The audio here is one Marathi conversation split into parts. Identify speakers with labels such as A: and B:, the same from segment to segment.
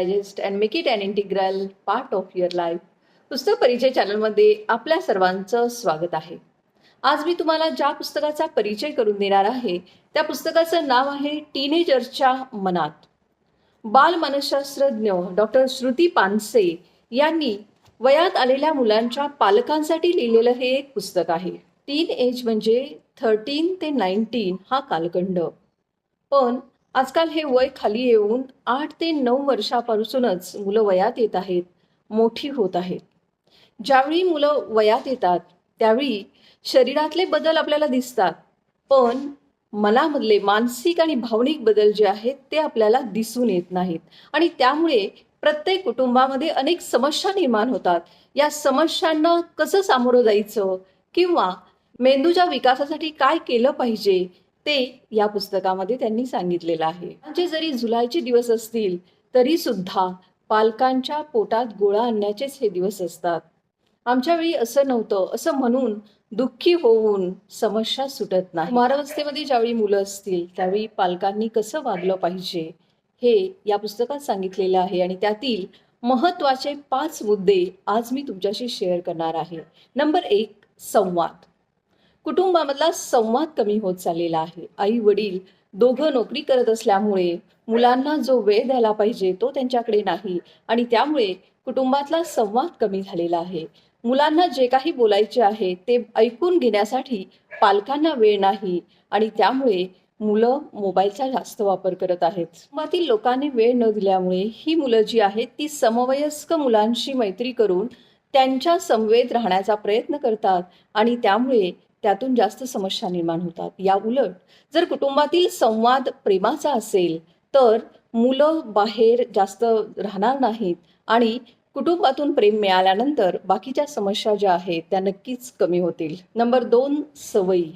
A: Digest and make it and integral part of your life पुस्तक परिचय चॅनलमध्ये आपल्या सर्वांचं स्वागत आहे. आज मी तुम्हाला ज्या पुस्तकाचा परिचय करून देणार आहे त्या पुस्तकाचं नाव आहे टीनेजर्सच्या मनात. बाल मनशास्त्रज्ञ डॉक्टर श्रुती पानसे यांनी वयात आलेल्या मुलांच्या पालकांसाठी लिहिलेलं हे एक पुस्तक आहे. टीन एज म्हणजे थर्टीन ते नाईन्टीन हा कालखंड. पण आजकाल हे वय खाली येऊन आठ ते नऊ वर्षापासूनच मुलं वयात येत आहेत मोठी होत आहेत. ज्यावेळी मुलं वयात येतात त्यावेळी शरीरातले बदल आपल्याला दिसतात. पण मनामधले मानसिक आणि भावनिक बदल जे आहेत ते आपल्याला दिसून येत नाहीत. आणि त्यामुळे प्रत्येक कुटुंबामध्ये अनेक समस्या निर्माण होतात. या समस्यांना कसं सामोरं जायचं? किंवा मेंदूच्या विकासासाठी काय केलं पाहिजे? ते या पुस्तकामध्ये त्यांनी सांगितलेलं आहे. म्हणजे जरी जुलैचे दिवस असतील तरी सुद्धा पालकांच्या पोटात गोळा आणण्याचेच हे दिवस असतात. आमच्या वेळी असं नव्हतं. असं म्हणून दुःखी होऊन समस्या सुटत नाही. मारावस्थेमध्ये ज्यावेळी मुलं असतील त्यावेळी पालकांनी कसं वागलं पाहिजे हे या पुस्तकात सांगितलेलं आहे आणि त्यातील महत्त्वाचे पाच मुद्दे आज मी तुमच्याशी शेअर करणार आहे. नंबर एक संवाद. कुटुंबामधला संवाद कमी होत चाललेला आहे. आई वडील दोघं नोकरी करत असल्यामुळे मुलांना जो वेळ द्यायला पाहिजे तो त्यांच्याकडे नाही आणि त्यामुळे कुटुंबातला संवाद कमी झालेला आहे. मुलांना जे काही बोलायचे आहे ते ऐकून घेण्यासाठी पालकांना वेळ नाही आणि त्यामुळे मुलं मोबाईलचा जास्त वापर करत आहेत. कुटुंबातील लोकांनी वेळ न दिल्यामुळे ही मुलं जी आहेत ती समवयस्क मुलांशी मैत्री करून त्यांच्या समवेत राहण्याचा प्रयत्न करतात आणि त्यामुळे त्यातून जास्त समस्या निर्माण होतात. या उलट जर कुटुंबातील संवाद प्रेमाचा असेल तर मुलं बाहेर जास्त राहणार नाहीत आणि कुटुंबातून प्रेम मिळाल्यानंतर बाकीच्या समस्या ज्या आहेत त्या नक्कीच कमी होतील. नंबर दोन सवयी.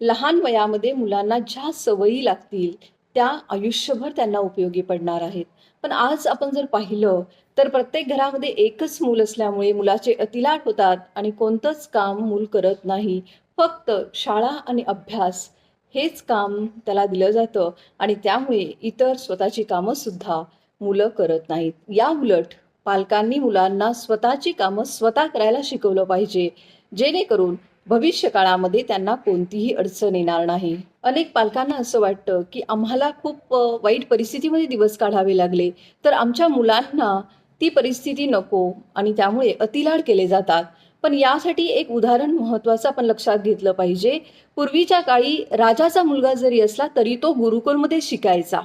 A: लहान वयामध्ये मुलांना ज्या सवयी लागतील त्या आयुष्यभर त्यांना उपयोगी पडणार आहेत. पण आज आपण जर पाहिलं तर प्रत्येक घरामध्ये एकच मूल असल्यामुळे मुलाचे अतिलाट होतात आणि कोणतंच काम मूल करत नाही. फक्त शाळा आणि अभ्यास हेच काम त्याला दिलं जातं आणि त्यामुळे इतर स्वतःची कामंसुद्धा मुलं करत नाहीत. या उलट पालकांनी मुलांना स्वतःची कामं स्वतः करायला शिकवलं पाहिजे जेणेकरून भविष्य काळामध्ये त्यांना कोणतीही अडचण येणार नाही. अनेक पालकांना असं वाटतं की आम्हाला खूप वाईट परिस्थितीमध्ये दिवस काढावे लागले. तर आमच्या मुलांना ती परिस्थिती नको आणि त्यामुळे अतिलाड केले जातात. पण यासाठी एक उदाहरण महत्त्वाचं आपण लक्षात घेतलं पाहिजे. पूर्वीच्या काळी राजाचा मुलगा जरी असला तरी तो गुरुकुलमध्ये शिकायचा.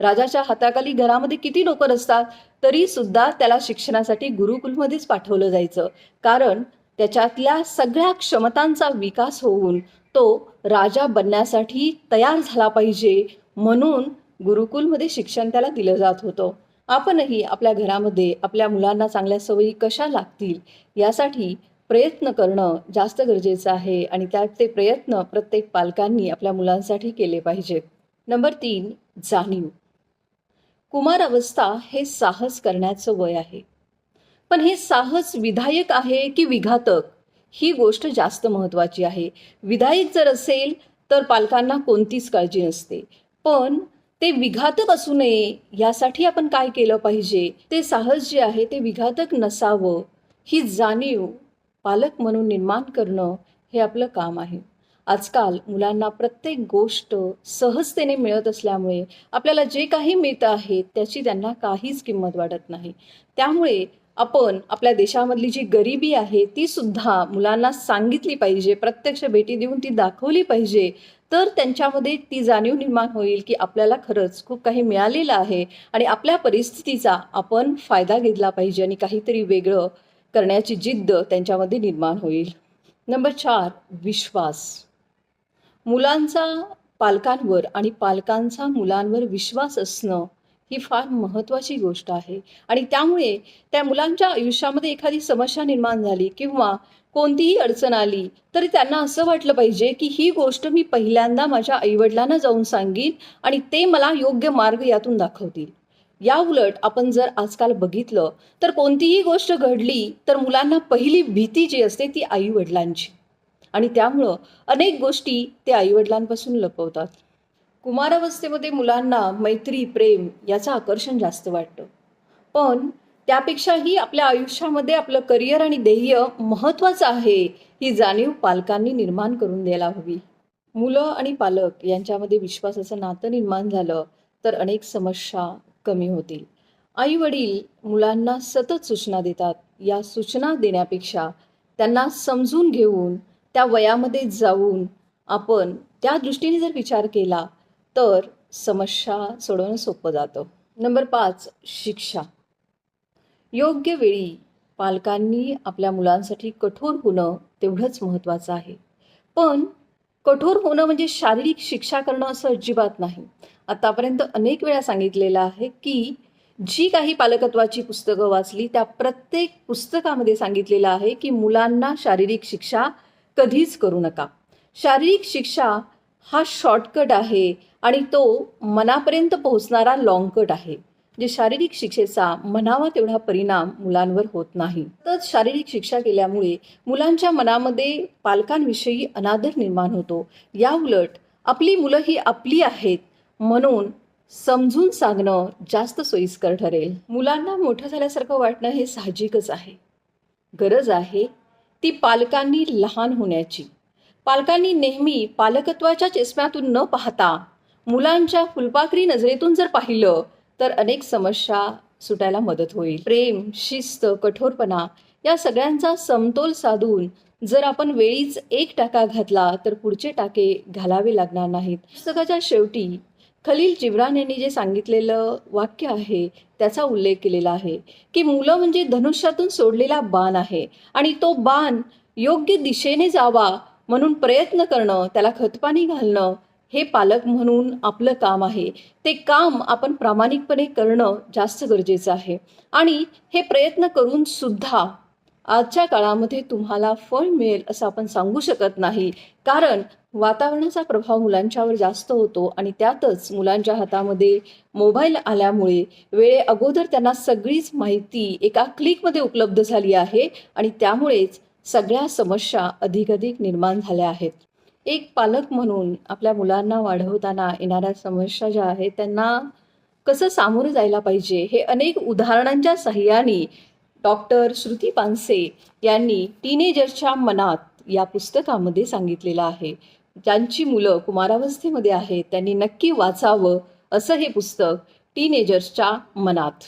A: राजाच्या हाताखाली घरामध्ये किती नोकर असतात तरी सुद्धा त्याला शिक्षणासाठी गुरुकुलमध्येच पाठवलं जायचं. कारण त्याच्यातल्या सगळ्या क्षमतांचा विकास होऊन तो राजा बनण्यासाठी तयार झाला पाहिजे म्हणून गुरुकुलमध्ये शिक्षण त्याला दिलं जात होतं. आपणही आपल्या घरामध्ये आपल्या मुलांना चांगल्या सवयी कशा लागतील यासाठी प्रयत्न करणं जास्त गरजेचं आहे आणि त्यात ते प्रयत्न प्रत्येक पालकांनी आपल्या मुलांसाठी केले पाहिजेत नंबर तीन जाणीव. कुमार अवस्था हे साहस करण्याचं वय आहे. पण हे साहस विधायक आहे की विघातक? ही गोष्ट जास्त महत्त्वाची आहे. विधायक जर असेल तर पालकांना कोणतीच काळजी नसते. पण ते विघातक असू नये यासाठी आपण काय केलं पाहिजे? ते साहस जे आहे ते विघातक नसावं. ही जाणीव पालक म्हणून निर्माण करणं हे आपलं काम आहे. आजकाल मुलांना प्रत्येक गोष्ट सहजतेने मिळत असल्यामुळे आपल्याला जे काही मिळतं आहे त्याची त्यांना काहीच किंमत वाटत नाही. त्यामुळे आपण आपल्या देशामधली जी गरिबी आहे ती सुद्धा मुलांना सांगितली पाहिजे प्रत्यक्ष भेटी देऊन ती दाखवली पाहिजे. तर त्यांच्यामध्ये ती जाणीव निर्माण होईल की आपल्याला खरंच खूप काही मिळालेलं आहे आणि आपल्या परिस्थितीचा आपण फायदा घेतला पाहिजे आणि काहीतरी वेगळं करण्याची जिद्द त्यांच्यामध्ये निर्माण होईल. नंबर चार विश्वास. मुलांचा पालकांवर आणि पालकांचा मुलांवर विश्वास असणं ही फार महत्त्वाची गोष्ट आहे. आणि त्यामुळे त्या मुलांच्या आयुष्यामध्ये एखादी समस्या निर्माण झाली किंवा कोणतीही अडचण आली तरी त्यांना असं वाटलं पाहिजे की ही गोष्ट मी पहिल्यांदा माझ्या आईवडिलांना जाऊन सांगीन आणि ते मला योग्य मार्ग यातून दाखवतील. या उलट आपण जर आजकाल बघितलं तर कोणतीही गोष्ट घडली तर मुलांना पहिली भीती जी असते ती आईवडिलांची. आणि त्यामुळं अनेक गोष्टी ते आईवडिलांपासून लपवतात. कुमारावस्थेमध्ये मुलांना मैत्री प्रेम याचं आकर्षण जास्त वाटतं. पण त्यापेक्षाही आपल्या आयुष्यामध्ये आपलं करिअर आणि ध्येय महत्त्वाचं आहे ही जाणीव पालकांनी निर्माण करून द्यायला हवी. मुलं आणि पालक यांच्यामध्ये विश्वासाचं नातं निर्माण झालं तर अनेक समस्या कमी होतील. आई वडील मुलांना सतत सूचना देतात. या सूचना देण्यापेक्षा त्यांना समजून घेऊन त्या वयामध्ये जाऊन आपण त्या दृष्टीने जर विचार केला तर समस्या सोडवणं सोपं जातं. नंबर पाच शिक्षा. योग्य वेळी पालकांनी आपल्या मुलांसाठी कठोर होणं तेवढंच महत्त्वाचं आहे. पण कठोर होणं म्हणजे शारीरिक शिक्षा करणं असं अजिबात नाही. आतापर्यंत अनेक वेळा सांगितलेलं आहे की जी काही पालकत्वाची पुस्तकं वाचली त्या प्रत्येक पुस्तकामध्ये सांगितलेलं आहे की मुलांना शारीरिक शिक्षा कधीच करू नका. शारीरिक शिक्षा हा शॉर्टकट आहे आणि तो मनापर्यंत पोहोचणारा लॉंगकट आहे. जे शारीरिक शिक्षेचा म्हणावा तेवढा परिणाम मुलांवर होत नाही. तर शारीरिक शिक्षा केल्यामुळे मुलांच्या मनामध्ये पालकांविषयी अनादर निर्माण होतो. या उलट आपली मुलं ही आपली आहेत म्हणून समजून सांगणं जास्त सोयीस्कर ठरेल. मुलांना मोठं झाल्यासारखं वाटणं हे साहजिकच आहे. गरज आहे ती पालकांनी लहान होण्याची. पालकांनी नेहमी पालकत्वाच्या चष्म्यातून न पाहता मुलांच्या फुलपाखरी नजरेतून जर पाहिलं तर अनेक समस्या सुटायला मदत होईल. प्रेम शिस्त कठोरपणा या सगळ्यांचा समतोल साधून जर आपण वेळीच एक टाका घातला तर पुढचे टाके घालावे लागणार नाहीत. पुस्तकाच्या शेवटी खलील जिब्रान यांनी जे सांगितलेलं वाक्य आहे त्याचा उल्लेख केलेला आहे की मुलं म्हणजे धनुष्यातून सोडलेला बाण आहे आणि तो बाण योग्य दिशेने जावा म्हणून प्रयत्न करणं त्याला खतपाणी घालणं हे पालक म्हणून आपलं काम आहे. ते काम आपण प्रामाणिकपणे करणं जास्त गरजेचं आहे. आणि हे प्रयत्न करून सुद्धा आजच्या काळामध्ये तुम्हाला फळ मिळेल असं आपण सांगू शकत नाही. कारण वातावरणाचा प्रभाव मुलांच्यावर जास्त होतो आणि त्यातच मुलांच्या हातामध्ये मोबाईल आल्यामुळे वेळे अगोदर त्यांना सगळीच माहिती एका क्लिकमध्ये उपलब्ध झाली आहे. आणि त्यामुळेच सगळ्या समस्या अधिकाधिक निर्माण झाल्या आहेत. एक पालक म्हणून आपल्या मुलांना वाढवताना येणाऱ्या समस्या ज्या आहेत त्यांना कसं सामोरं जायला पाहिजे? हे अनेक उदाहरणांच्या सहाय्याने डॉक्टर श्रुती पानसे यांनी टीनेजरच्या मनात या पुस्तकामध्ये सांगितलेलं आहे. ज्यांची मुलं कुमारावस्थेमध्ये आहेत त्यांनी नक्की वाचावं असं हे पुस्तक टीनेजर्सच्या मनात.